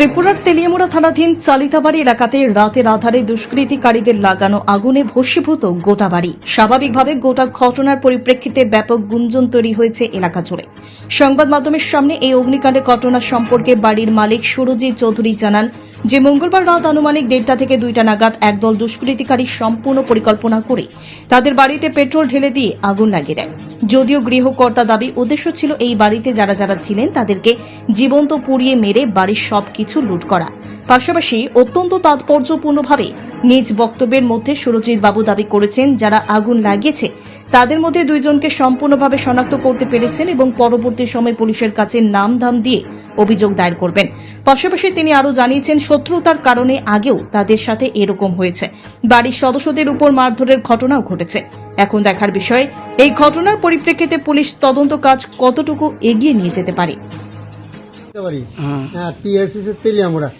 ত্রিপুরার তেলিয়ামুড়া থানাধীন চালিতাবাড়ি এলাকাতে রাতের আধারে দুষ্কৃতিকারীদের লাগানো আগুনে ভস্মীভূত গোটা বাড়ি স্বাভাবিকভাবে গোটা ঘটনার পরিপ্রেক্ষিতে ব্যাপক গুঞ্জন তৈরি হয়েছে এলাকা জুড়ে। সংবাদ মাধ্যমের সামনে এই অগ্নিকাণ্ডের ঘটনা সম্পর্কে বাড়ির মালিক সুরজিৎ চৌধুরী জানান যে, মঙ্গলবার রাত আনুমানিক দেড়টা থেকে দুইটা নাগাদ একদল দুষ্কৃতিকারী সম্পূর্ণ পরিকল্পনা করে তাদের বাড়িতে পেট্রোল ঢেলে দিয়ে আগুন লাগিয়ে দেয়। যদিও গৃহকর্তা দাবি, উদ্দেশ্য ছিল এই বাড়িতে যারা যারা ছিলেন তাদেরকে জীবন্ত পুড়িয়ে মেরে বাড়ির সবকিছু লুট করা। পাশাপাশি অত্যন্ত তাৎপর্যপূর্ণভাবে নিজ বক্তব্যের মধ্যে সুরজিৎ বাবু দাবি করেছেন, যারা আগুন লাগিয়েছে, তাদের মধ্যে দুইজনকে সম্পূর্ণভাবে শনাক্ত করতে পেরেছেন এবং পরবর্তী সময় পুলিশের কাছে নাম ধাম দিয়ে অভিযোগ দায়ের করবেন। পাশাপাশি তিনি আরও জানিয়েছেন, শত্রুতার কারণে আগেও তাদের সাথে এরকম হয়েছে। বাড়ির সদস্যদের উপর মারধরের ঘটনাও ঘটেছে। এখন দেখার বিষয় এই ঘটনার পরিপ্রেক্ষিতে পুলিশ তদন্ত কাজ কতটুকু এগিয়ে নিয়ে যেতে পারে? করতে পারি। হ্যাঁ। পিএসসি তেলিয়ামুড়া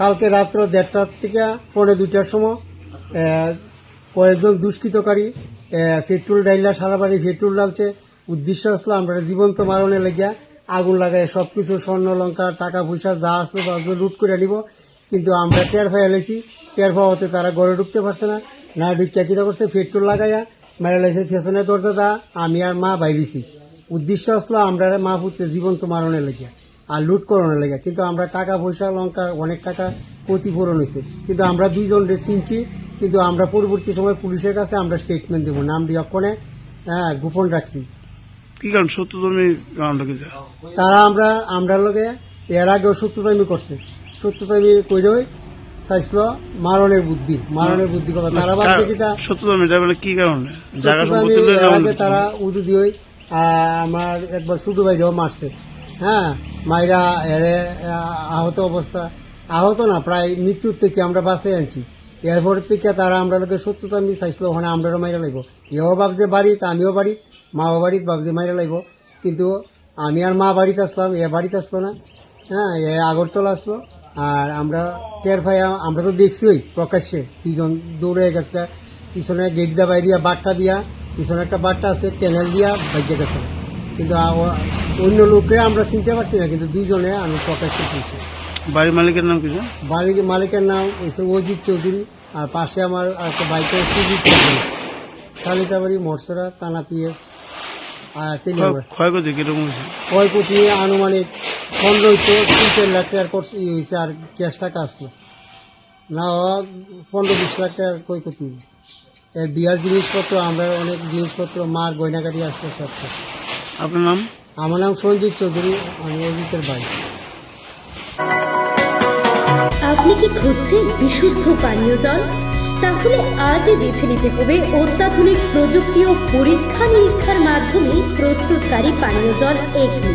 কালকে রাত্র দেড়টার থেকে পৌনে দুইটার সময় কয়েকজন দুষ্কৃতকারী পেট্রোল ডাইলা সারা বাড়ি পেট্রোল ডালছে উদ্দেশ্য আসলো আমরা জীবন্ত মারণে লাগিয়া আগুন লাগাই সবকিছু স্বর্ণ লঙ্কা টাকা পয়সা যা আসলো তা আসলো লুট করে নিব। কিন্তু আমরা টের ফাই এলেছি টের পাওয়াতে তারা গড়ে ঢুকতে পারছে না। না ঢুকিয়া কিনা করছে? পেট্রোল লাগাইয়া মেরে লাগছে পেছনের দরজা দা আমি আর মা বাইরেছি। উদ্দেশ্য আসলো আমরা মা পুত্রে জীবন্ত মারণে লাগিয়া আর লুট করানোর লেগে কিন্তু আমরা টাকা পয়সা লঙ্কা অনেক টাকা ক্ষতিপূরণ হয়েছে। কিন্তু আমরা দুইজন চিনছি কিন্তু আমরা পরবর্তী সময় পুলিশের কাছে আমরা স্টেটমেন্ট দেবো। নাম বিয়ক্ষণে হ্যাঁ গোপন রাখছি। কি কারণ? তারা আমরা আমরা লগে এর আগেও সত্যতামি করছে। সত্যতামি কইরই চাইছিল মারণের বুদ্ধি মারণের বুদ্ধি কথা তারা মানে কি কারণে? জায়গা সম্পত্তি আগে তারা উদু দিয়ে আমার একবার ছোটো ভাইরাও মারছে। হ্যাঁ মাইরা এরে আহত অবস্থা। আহত না প্রায় মৃত্যুর থেকে আমরা বাঁচে আনছি। এরপর থেকে তারা আমরা লোকে সত্যতা আমি চাইছিল ওখানে আমরাও মাইরা লাগব এও ভাবছে বাড়িতে আমিও বাড়ি মাও বাড়িতে ভাবছে মাইরা লাগব কিন্তু আমি আর মা বাড়িতে আসলাম এ বাড়িতে আসলো না। হ্যাঁ এ আগরতলা আসলো। আর আমরা টের আমরা তো দেখছি ওই প্রকাশ্যে দুজন দৌড়ে গেছে। পিছনে গেট দিয়া বাইরিয়া বাট্টা দিয়া পিছনে একটা বাট্টা আছে ট্যানেল দিয়া বাইকে গেছে। কিন্তু অন্য লোককে আমরা চিনতে পারছি না কিন্তু দুইজনে আমি প্রকাশ্যে চিনছি বাড়ির মালিকের নাম কিছু বাড়ির মালিকের নাম হচ্ছে অজিত চৌধুরী আর পাশে আমার একটা বাইকের সুজিত চৌধুরী। শালিতাবাড়ি মরসরা থানা পিএস আর ক্ষয়ক্ষতি কীরকম ক্ষয়ক্ষতি আনুমানিক পনেরো হচ্ছে তিন চার লাখ টাকার কোর্স ই হয়েছে আর ক্যাশ টাকা আসলো না পনেরো বিশ লাখ টাকার ক্ষয়ক্ষতি। এর বিয়ার জিনিসপত্র আমরা অনেক জিনিসপত্র মার গয়নাগাড়ি আসলো সব। আপনার নাম? আমার নাম সঞ্জিত চৌধুরী আমি অজিতের ভাই। আপনি কি খুঁজছেন বিশুদ্ধ পানীয় জল? তাহলে আজই বেছে নিতে হবে অত্যাধুনিক প্রযুক্তি ও পরীক্ষা নিরীক্ষার মাধ্যমে প্রস্তুতকারী পানীয় জল এগনি।